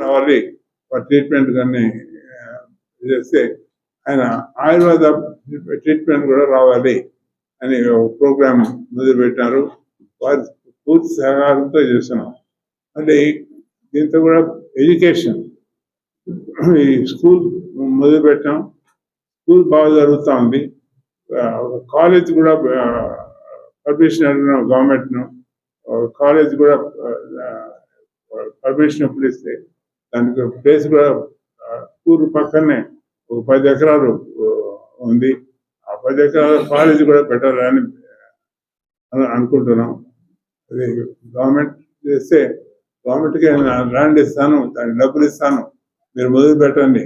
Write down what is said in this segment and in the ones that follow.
రావాలి ట్రీట్మెంట్ కానీ ఆ, చేస్తే ఆయన ఆయుర్వేద ట్రీట్మెంట్ కూడా రావాలి అని ఒక ప్రోగ్రామ్ మొదలుపెట్టారు. వారి పూర్తి సహకారంతో చేస్తున్నాం. అంటే దీంతో కూడా ఎడ్యుకేషన్ ఈ స్కూల్ మొదలుపెట్టాం. స్కూల్ బాగా జరుగుతూ ఉంది. కాలేజ్ కూడా పర్మిషన్ అడిగినాం గవర్నమెంట్ను కాలేజ్ కూడా పర్మిషన్ ఎప్పుడు ఇస్తే దానికి ప్లేస్ కూడా స్కూల్ పక్కనే ఒక పది ఎకరాలు ఉంది. ఆ పది ఎకరాల కూడా పెట్టాలని అనుకుంటున్నాం. అది గవర్నమెంట్ చేస్తే గవర్నమెంట్కి ల్యాండ్ ఇస్తాను దానికి డబ్బులు ఇస్తాను మీరు మొదలు పెట్టండి.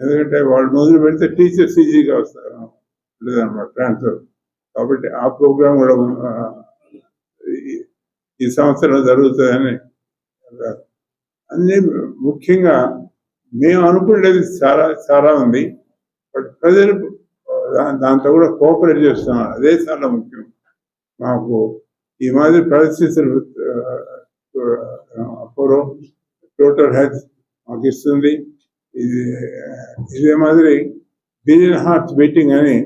ఎందుకంటే వాళ్ళు మొదలు పెడితే టీచర్స్ ఈజీగా వస్తారు. లేదన్నమాట ట్రాన్స్ఫర్ కాబట్టి ఆ ప్రోగ్రాం కూడా ఈ- సంవత్సరం జరుగుతుందని అన్ని ముఖ్యంగా మేము అనుకునేది చాలా చాలా ఉంది. బట్ ప్రజలు దాంతో కూడా కోఆపరేట్ చేస్తున్నారు అదే చాలా ముఖ్యం. మాకు ఈ మాదిరి పరిస్థితులు అపోలో టోటల్ హెల్త్ మాకు ఇస్తుంది. ఇది ఇదే మాదిరి బిలియన్ హార్ట్ మీటింగ్ అని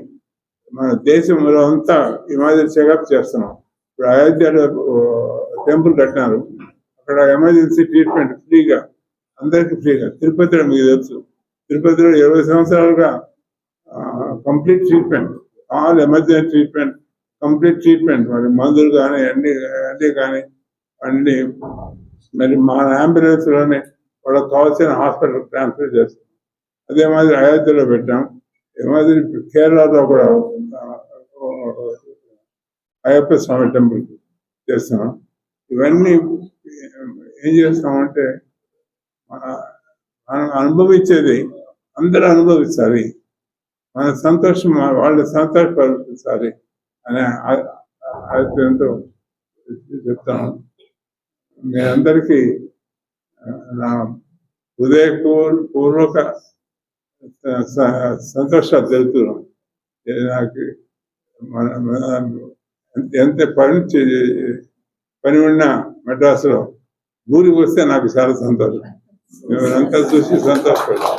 మన దేశంలో అంతా ఈ మాదిరి చెకప్ చేస్తున్నాం. ఇప్పుడు అయోధ్యలో టెంపుల్ కట్టినారు. అక్కడ ఎమర్జెన్సీ ట్రీట్మెంట్ ఫ్రీగా అందరికీ ఫ్రీగా. తిరుపతిలో మీకు తెలుసు. తిరుపతిలో ఇరవై సంవత్సరాలుగా complete treatment all emergency treatment complete treatment మరి మందులు కానీ అన్ని అన్ని కానీ అన్ని. మరి మా అంబులెన్స్లోనే వాళ్ళకి కావాల్సిన హాస్పిటల్ ట్రాన్స్ఫర్ చేస్తాం. అదే మాదిరి అయోధ్యలో పెట్టాం. ఏ మాదిరి కేరళలో కూడా అయ్యప్ప స్వామి టెంపుల్ చేస్తున్నాం. ఇవన్నీ ఏం చేస్తామంటే మన- మనం అనుభవించేది అందరూ అనుభవిస్తారు. మన సంతోషం వాళ్ళు సారి అనే ఆశయంతో చెప్తాను. మీ అందరికీ నా హృదయపూర్ పూర్వక స- సంతోషాలు తెలుపుతున్నాం నాకు ఎంత పని చే- పని ఉన్నా మెడ్రాసులో ఊరికి వస్తే నాకు చాలా సంతోషం. అంతా చూసి సంతోషపడతాం